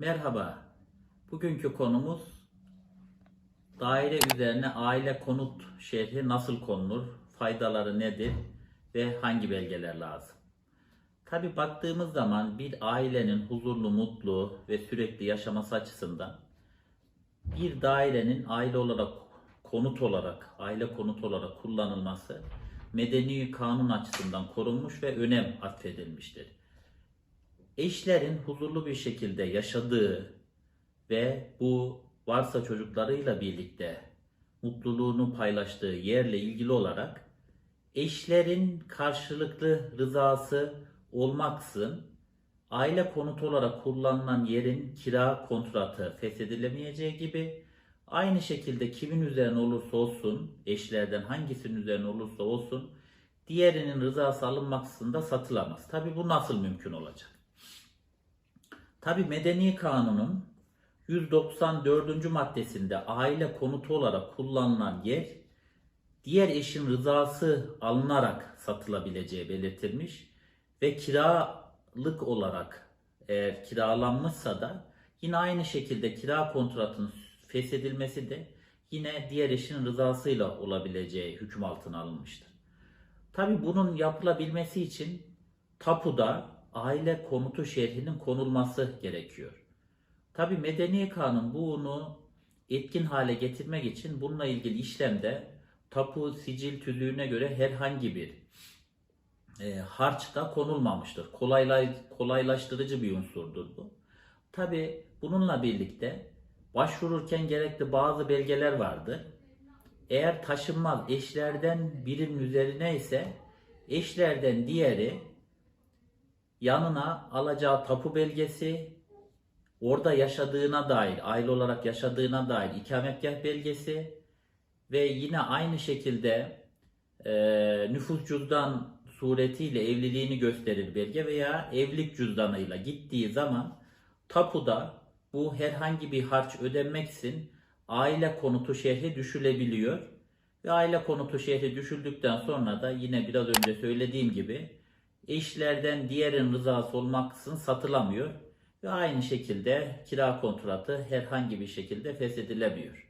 Merhaba. Bugünkü konumuz daire üzerine aile konut şerhi nasıl konulur? Faydaları nedir ve hangi belgeler lazım? Tabi baktığımız zaman bir ailenin huzurlu, mutlu ve sürekli yaşaması açısından bir dairenin aile olarak konut olarak, aile konut olarak kullanılması medeni kanun açısından korunmuş ve önem atfedilmiştir eşlerin huzurlu bir şekilde yaşadığı ve bu varsa çocuklarıyla birlikte mutluluğunu paylaştığı yerle ilgili olarak eşlerin karşılıklı rızası olmaksızın aile konutu olarak kullanılan yerin kira kontratı feshedilemeyeceği gibi aynı şekilde kimin üzerine olursa olsun eşlerden hangisinin üzerine olursa olsun diğerinin rızası alınmaksızın da satılamaz. Tabi bu nasıl mümkün olacak? Tabi Medeni Kanun'un 194. maddesinde aile konutu olarak kullanılan yer diğer eşin rızası alınarak satılabileceği belirtilmiş ve kiralık olarak eğer kiralanmışsa da yine aynı şekilde kira kontratının feshedilmesi de yine diğer eşin rızasıyla olabileceği hüküm altına alınmıştır. Tabi bunun yapılabilmesi için tapuda aile konutu şerhinin konulması gerekiyor. Tabi medeni kanun bunu etkin hale getirmek için bununla ilgili işlemde tapu sicil tüzüğüne göre herhangi bir e, harç da konulmamıştır. Kolaylay, kolaylaştırıcı bir unsurdur bu. Tabi bununla birlikte başvururken gerekli bazı belgeler vardı. Eğer taşınmaz eşlerden birinin üzerine ise eşlerden diğeri yanına alacağı tapu belgesi, orada yaşadığına dair, aile olarak yaşadığına dair ikametgah belgesi ve yine aynı şekilde e, nüfus cüzdan suretiyle evliliğini gösterir belge veya evlilik cüzdanıyla gittiği zaman tapuda bu herhangi bir harç ödenmeksizin aile konutu şehri düşülebiliyor. Ve aile konutu şehri düşüldükten sonra da yine biraz önce söylediğim gibi eşlerden diğerin rızası olmaksızın satılamıyor ve aynı şekilde kira kontratı herhangi bir şekilde feshedilemiyor.